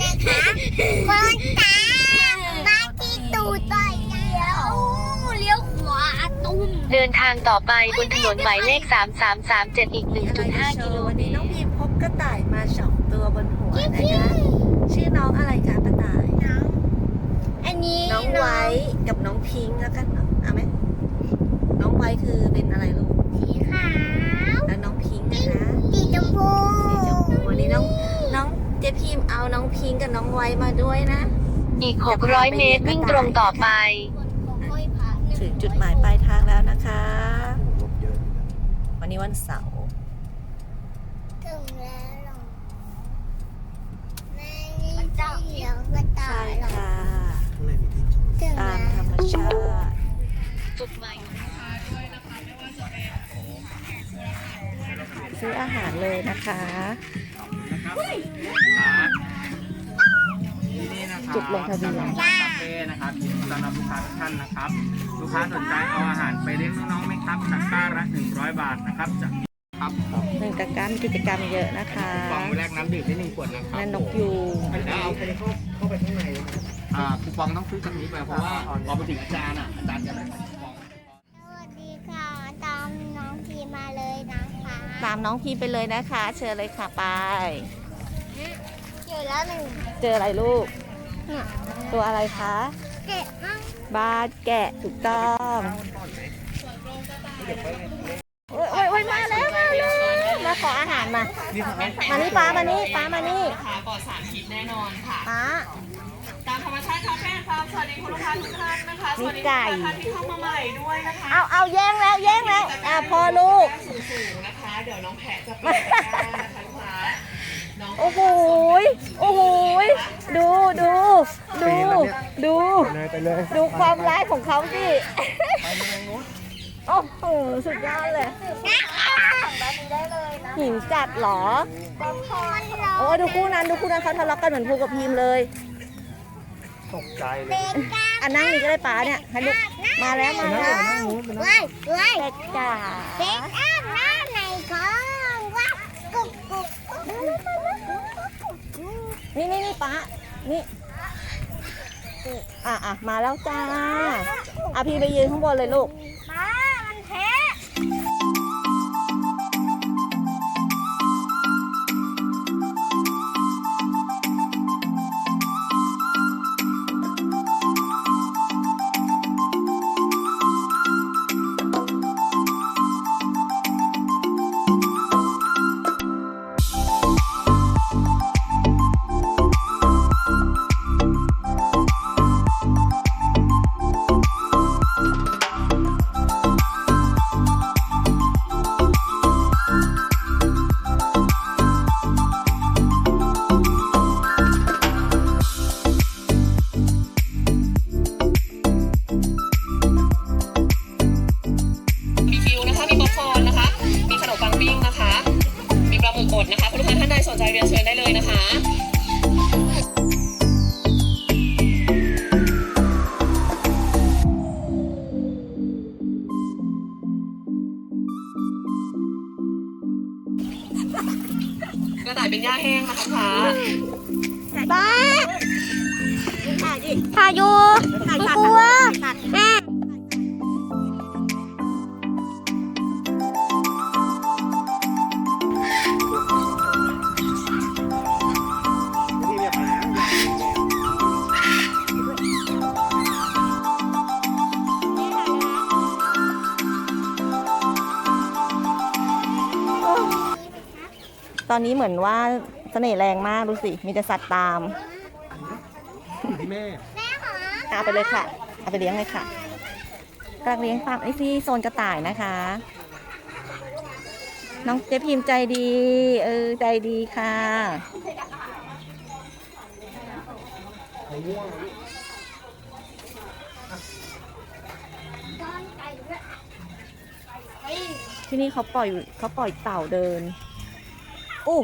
นะดูเลยนะคะคนตามาที่ตูดต่อยเลี้ยวเลี้ยวขวาตุ้มเดินทางต่อไปบนถนนหมายเลข 3337 อีก 1.5 กิโลวันเมนี้ตน้องรพิมพบกระต่ายมาสองตัวบนหัวนะคะชื่อน้องอะไรคะกระต่ายน้องอันนี้น้องไว้กับน้องพิงค์แล้วกันเนาะเอาไหมน้องไว้คือเป็นอะไรลูกสีขาวแล้วน้องพิงค์นะคะสีชมพูสีชมพูวันนี้น้องน้อง เจพิมพ์เอาน้องพิงค์กับน้องไว้มาด้วยนะ อีก 600 เมตรวิ่งตรงต่อไป ถึงจุดหมายปลายทางแล้วนะคะ รถเยอะอยู่นะวันนี้วันเสาร์ถึงแล้วเหรอแม่นี่จะเลี้ยวกระต่าใช่ยเหรอค่ะ ข้างในมีที่จอดถึงตามแล้วธรรมชาติ จุดหมายซื้ออาหารเลยนะคะที่นี่นะครับ จุดลงทะเบียนคาเฟ่นะครับสำหรับลูกค้าทุกท่านนะครับ ลูกค้าสนใจเอาอาหารไปเลี้ยงน้องๆไหมครับตะกร้าละ100 บาทนะครับจะครับหนึ่งกิจกรรมกิจกรรมเยอะนะคะกล่องแรกน้ำดื่มได้หนึ่งขวดนะครับนั่นนกยูงแล้วเอาคนเข้าเข้าไปข้างในอ่าคูปองต้องซื้อจากนี้ไปเพราะว่าพอไปถึงอาจารย์อะอาจารย์จะได้คูปองสวัสดีค่ะตามน้องพีมาเลยนะคะ ตามน้องพีไปเลยนะคะ เชิญเลยค่ะไปเจอแล้วหนึ่งเจออะไรลูก เนี่ยตัวอะไรคะเจ็บมากบาดแกะถูกต้องโอ้ยโอ้ยโอ้ยมาแล้วมาแล้วมาขออาหารมามานี่ป้ามานี่ป้ามานี่ค่ะปลอดสารพิษแน่นอนค่ะ ป้า ตามธรรมชาติคาเฟ่ครับสวัสดีคุณลูกค้าทุกท่านนะคะสวัสดีมีไก่ลูกค้าที่เข้ามาใหม่ด้วยนะคะเอาเอาแย่งแล้วแย่งแล้วอะพอลูก สูงๆนะคะ เดี๋ยวน้องแพะจะเปิดตะกร้านะคะลูกค้าน้อง โอ้โหยโอ้โหยดูดู ดูดูไปเลยไปเลยดูความร้ายของเขาสิโอ้โหสุดยอดเลยหิวจัดเหรอคนเราโอ้ดูคู่นั้นดูคู่นั้นเขาทะเลาะกันเหมือนภูกับพีมเลย ตกใจเลยเป็นกล้าอะนั่งนี่ก็ได้ป้าเนี่ยให้ลูกมาแล้วมาแล้วเว้ยเว้ยเป็ดจ๋าเป็นอ้างหน้าในของวัดกุ๊กกุ๊กกุ๊กนี่นี่นี่ป้านี่ อะอะมาแล้วจ้าอะพี่ไปยืนข้างบนเลยลูก ตอนนี้เหมือนว่าเสน่ห์แรงมากดูสิ มีแต่สัตว์ตามอยู่ที่แม่เอาไปเลยค่ะ เอาไปเลี้ยงเลยค่ะกำลังเลี้ยงฟาร์มไอซีโซนกระต่ายนะคะ น้องเจ๊พิมพ์ใจดี เออใจดีค่ะมะม่วงตอนไก่ด้วยที่นี่เขาปล่อยเขาปล่อยเต่าเดิน อู้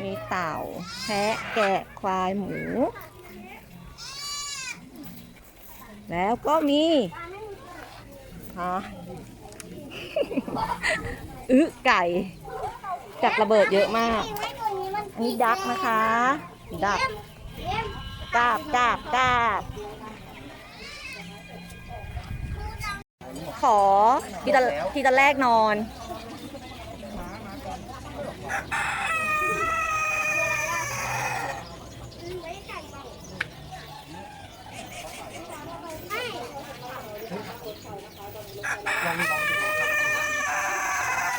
มีเต่า แพะ แกะ ควาย หมู แล้วก็มีฮะอึไก่จากระเบิดเยอะมากนี้มันอันนี้ดักนะคะ ดักกาบกาบกาบ ขอทีละทีละแรกนอน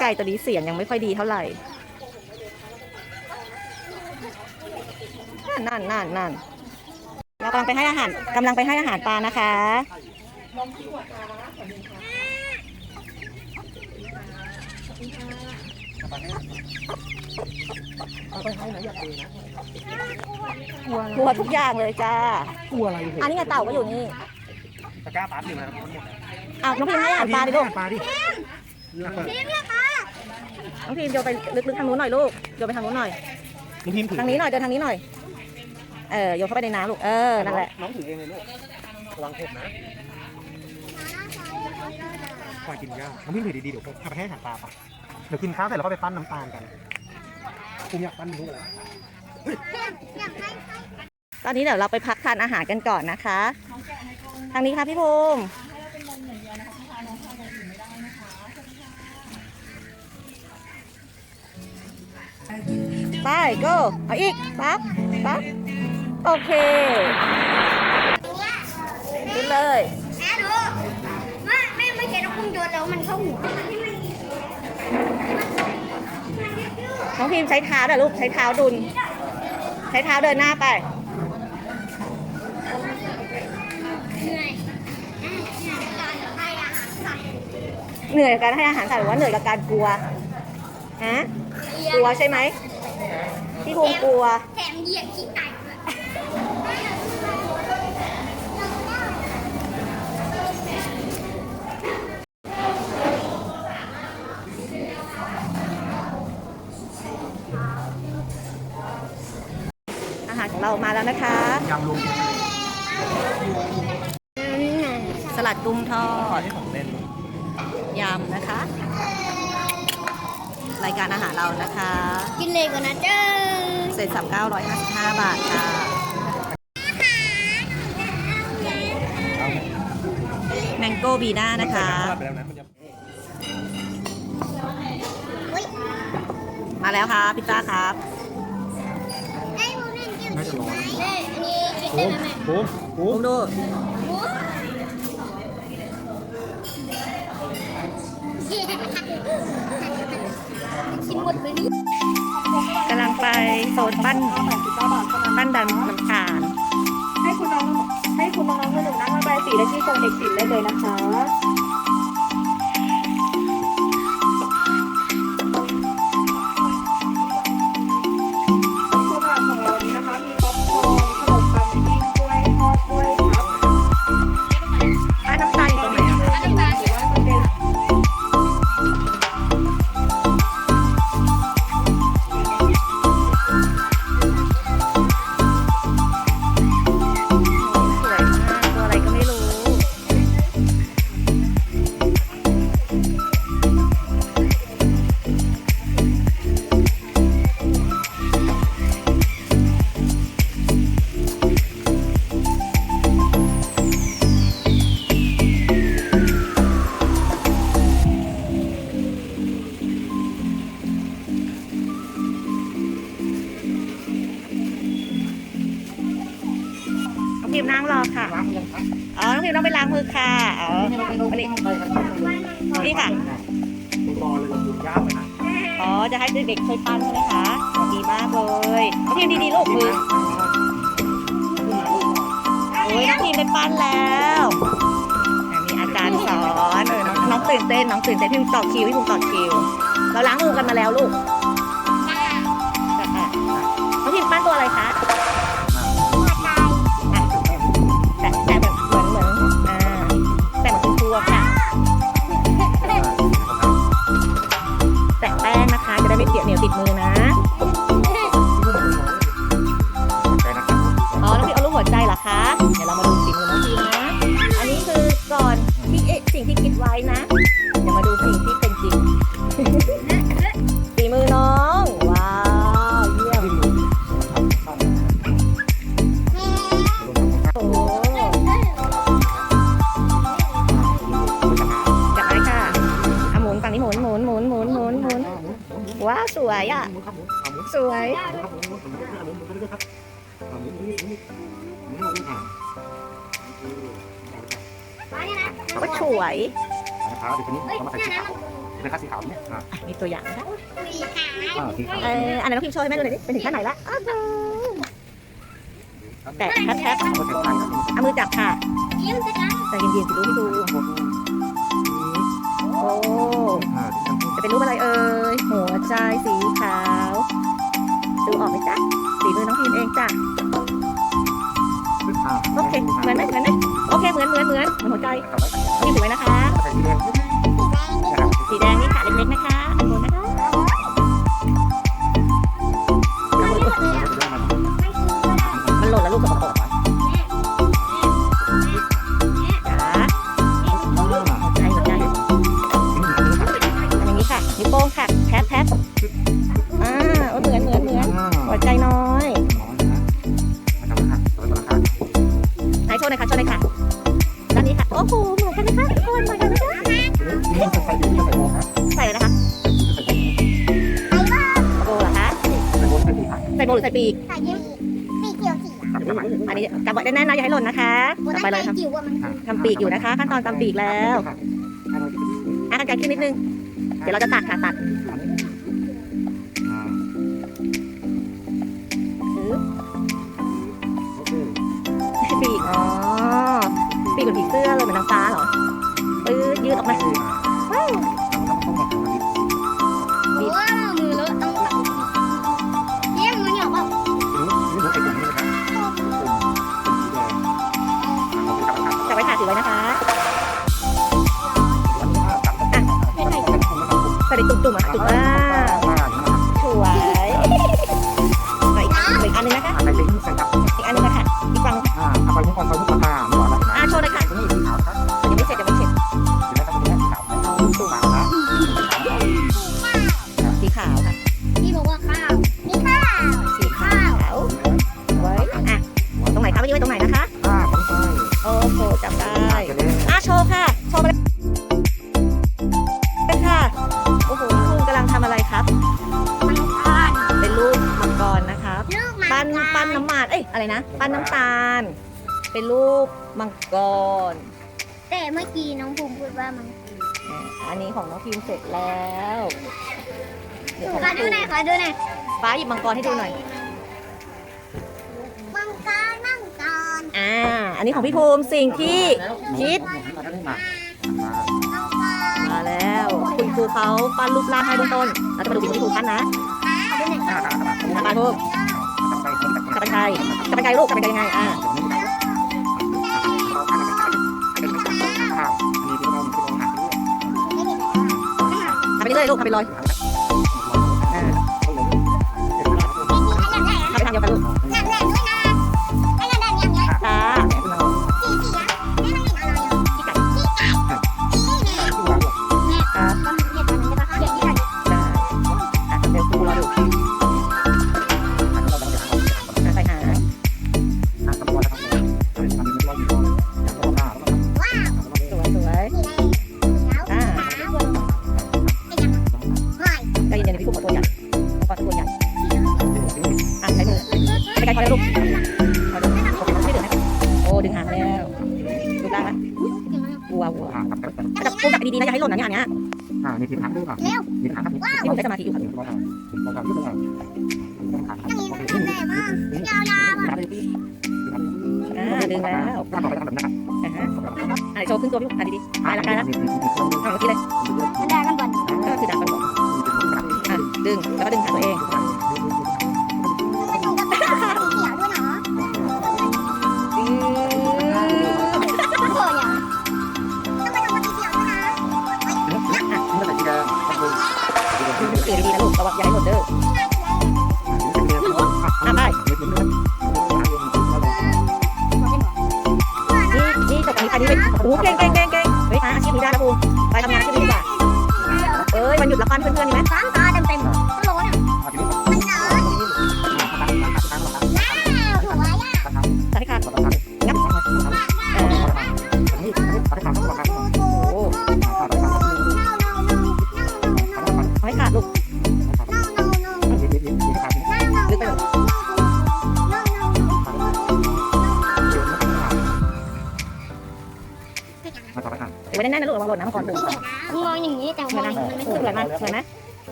ไก่ตัวนี้เสียงยังไม่ค่อยดีเท่าไหร่ นั่นนั่นนั่นเรากำลังไปให้อาหารกำลังไปให้อาหารปลานะคะ กลัวทุกอย่างเลยจ้า กลัวอะไรอันนี้ไงเต่าก็อยู่นี่ตะกร้าปั๊บอยู่นะทั้งหมดอ้าวน้องพิมให้อาหารปลาดิลูกปลาดิน้องพิมโยนไปลึกๆทางนู้นหน่อยลูกโยนไปทางนู้นหน่อยน้องพิมพ์ถือทางนี้หน่อยเดินทางนี้หน่อย เออโยนเข้าไปในน้ำลูก เออ นั่นแหละ น้องถือเองเลยลูกระวังเผ็ดนะควายกินยากน้องพิมพ์ถือดีๆเดี๋ยวพาไปให้อาหารปลาปะ เดี๋ยวกินข้าวเสร็จแล้วก็ไปปั้นน้ำตาลกันคุณอยากปั้นลูกอะไรตอนนี้เดี๋ยวเราไปพักทานอาหารกันก่อนนะคะ ทางนี้ค่ะพี่ภูมิไป go เอาอีก ปั๊บ ปั๊บ โอเค ขึ้นเลยแม่ดูไม่ไม่ไม่ใช่นกพุ่งโยนแล้วมันเข้าหัว น้องพิมใช้เท้าเด้อลูก ใช้เท้าดุนใช้เท้าเดินหน้าไปเหนื่อยการให้อาหารสัตว์เหนื่อยกับการให้อาหารสัตว์หรือว่าเหนื่อยกับการกลัว ฮะ กลัวใช่ไหม พี่ภูมิกลัว อาหารของเรามาแล้วนะคะยำรวมสลัดกุ้งทอดที่ของเล่นยำนะคะ รายการอาหารเรานะคะ กินเลยก่อนนะเจ้าเศษสามเก้าร้อยห้าสิบห้าบาทค่ะแมงโก้บีน่านะคะไปแล้วนะมันจะมาแล้วครับพิซซ่าครับไอ้พวก นั้นกินน่าจะร้อนแม่อันนี้กินได้ไหมแม่โอ้โหภูมิดูหมูกินหมดไปนี่กำลังไปโซนปั้นปั้นดันน้ำตาลให้คุณน้องให้คุณน้องๆหนูๆนั่งระบายสีและที่โซนเด็กศิลป์ได้เลยนะคะ น้องพิมนั่งรอค่ะอ๋อ น้องพิมต้องไปล้างมือค่ะ อ๋อวันนี้นี่ค่ะรอเลยเราดูยากเลยนะอ๋อ จะให้เด็กๆช่วยปั้นใช่ไหมคะอ๋อดีมากเลยน้องพิมดีๆลูกมือ โอ้ยน้องพิมได้ปั้นแล้วมีอาจารย์สอน เออ น้องน้องตื่นเต้น น้องตื่นเต้นพี่ภูมิต่อคิวพี่ภูมิต่อคิว เราล้างมือกันมาแล้วลูก เดี๋ยเหนียวติดมือนะ ก็สวยนะครับเดี๋ยวนี้เรามาใส่สีขาวเป็นคัสสีขาวเนี่ยอ่ามีตัวอย่างนะคะมีขาอ่าสีขาวเอออันนั้นน้องพิมพ์โชว์ให้แม่ดูหน่อยดิเป็นถึงขั้นไหนละอ้าวแตะแทบแทบเอาใส่ใจครับเอามือจับค่ะยิ้มสิคะใจเย็นๆสิลูกพี่ดูโอ้อ่าที่ทำให้จะเป็นรูปอะไรเอ่ยหัวใจสีขาว ดูออกไหมจ๊ะสีมือน้องพิมพ์เองจ้ะอ่า โอเค เหมือนไหมเหมือนไหมโอเค เหมือนเหมือนเหมือนเหมือนหัวใจน้องพิมพ์ถือไว้นะคะใส่สีแดงนะครับสีแดงนี่ค่ะเล็กๆนะคะอันบนนะคะ กอยู่นะคะ ขั้นตอนตำปีกแล้วอะกันไกลขึ้นนิดนึง เดี๋ยวเราจะตัดค่ะตัดปีก อ๋อ ปีกเหมือนผีเสื้อเลยเหมือนนางฟ้าเหรอปื้อยืดออกมา ใส่ในตุ่มๆอ่ ของขอดูหน่อยขอดูหน่อยฟ้าหยิบมังกรให้ดูหน่อย มังกรมังกรอ่า อันนี้ของพี่ภูมิสิ่งที่คิด มาแล้ว คุณครูเขาปั้นรูปร่างให้เบื้องต้นเราจะมาดูสิ่งที่ครูปั้นนะขอดูหน่อยทำไปภูมิกลับเป็นใครกลับเป็นใครลูกกลับเป็นใครยังไงอ่าทำไปเรื่อยๆลูกทำไปเลย ยาวๆอะอ่าดึงแล้วอ่าฮะอะโชว์ขึ้นตัวพี่ภูมิอะดีๆได้ละได้ละเอาเมื่อกี้เลยมันได้กันก่อนก็คือดับไปก่อนอะดึงแล้วก็ดึงขาตัวเอง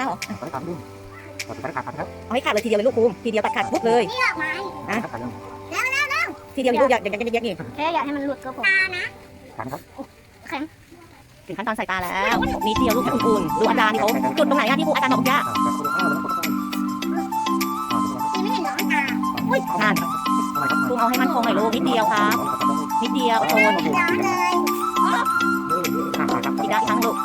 นะเอาไม่มีกันนะเหรอตอนขาดดุ้งตอนขาดขาดครับเอาให้ขาดเลยทีเดียวเลยลูกภูมิทีเดียวตัดขาดปุ๊บเลยนี่ดอกไม้ขาดยังทีเดียวอีกลูกอย่าอย่าอย่าอย่าอย่าแค่อยากให้มันหลุดก็พอตานะขาดครับถึงขั้นตอนใส่ตาแล้วมีเดียวลูกให้อุ่นๆดูอาจารย์ดิเขาจุดตรงไหนอะที่ภูอาจารย์บอกย่าขาดแบบคนละข้าวแล้วคนละข้าวคือไม่เห็นดอกตานั่นภูมิเอาให้มันคงหน่อยลูกนิดเดียวครับนิดเดียวโทนร้อนเลยขาดขาดครับอีกด้านทั้งลูก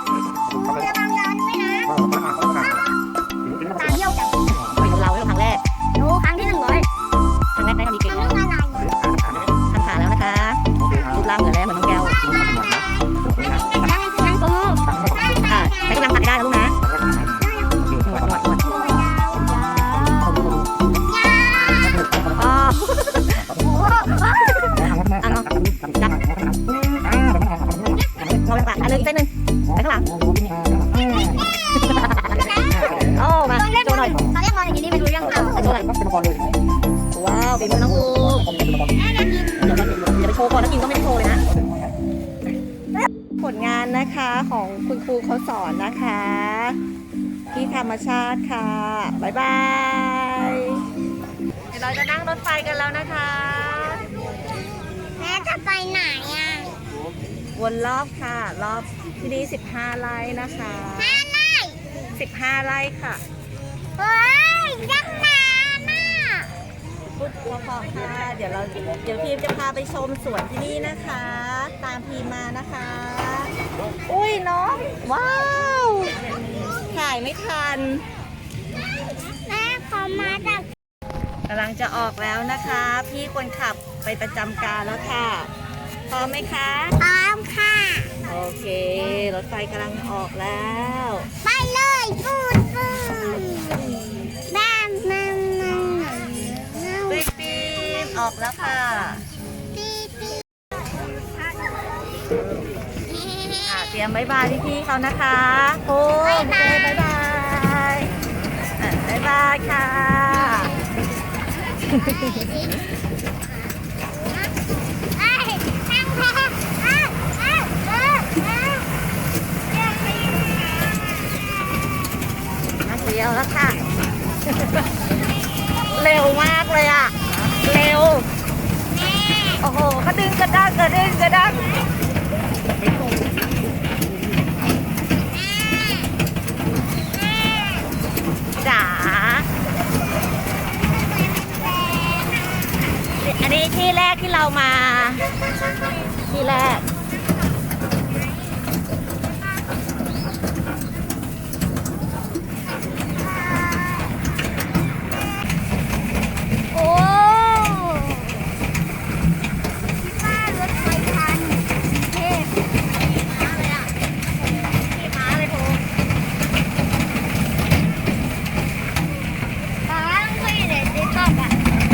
รรมชาติค่ะ บ๊ายบาย เดี๋ยวเราจะนั่งรถไฟกันแล้วนะคะ แม่จะไปไหนอะ วนรอบค่ะ รอบที่นี่15 ไร่นะคะห้าไร่15 ไร่ค่ะเฮ้ยยังนานอะพุทธพอค่ะ เดี๋ยวเราเดี๋ยวพีมจะพาไปชมสวนที่นี่นะคะ ตามพีมมานะคะ อุ้ยน้อง ว้าว ถ่ายไม่ทันแม่ขอมาจากกำลังจะออกแล้วนะคะ พี่คนขับไปประจำการแล้วค่ะ พร้อมไหมคะ พร้อมค่ะ โอเค รถไฟกำลังออกแล้ว ไปเลยปูดปูดแม่แม่แม่แม่ปิ๊บปิ๊บออกแล้วค่ะ ยมบายบายพี่ๆเขานะคะโอ้ยบายบายบายบายบายค่ะเอ้ยนั่งแพ้เดียวแล้วค่ะ เร็วมากเลยอะ เร็ว โอ้โห กระดึงกระดังกระดึงกระดังจ๋า อันนี้ที่แรกที่เรามา ที่แรก โอ้คิดว่ารถไฟทันเท่มาเลยอะ มาเลยโท ตอนนั้นเคยเห็นในติ๊กต็อกอะ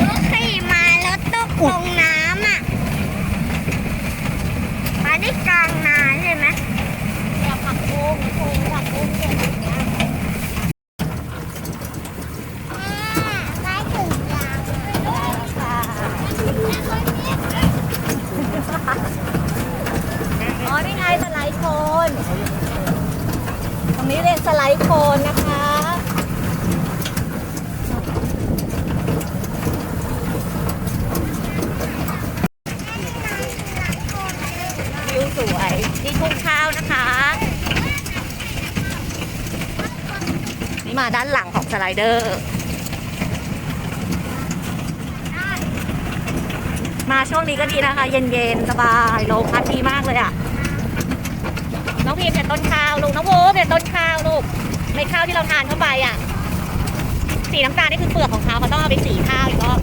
รถขี่มาแล้วตกลงน้ำอะมาได้กลางนาใช่ไหม อยากผักโค้งโค้งผักโค้งเก่งอย่างเงี้ย ได้ถึงยาง อ๋อ นี่ไงสไลด์โคน ตรงนี้เรียนสไลด์โคนนะคะ วิวสวยนี่ทุ่งข้าวนะคะ นี่ มาด้านหลังของสไลเดอร์ มาช่วงนี้ก็ดีนะคะ เย็นๆ สบายลมพัดดีมากเลยอะ น้องพีมเป็นต้นข้าวลูก น้องโบเป็นต้นข้าวลูกเม็ดข้าวที่เราทานเข้าไปอะ สีน้ำตาลนี่คือเปลือกของเขาเขาต้องเอาไปสีข้าวอีกรอบ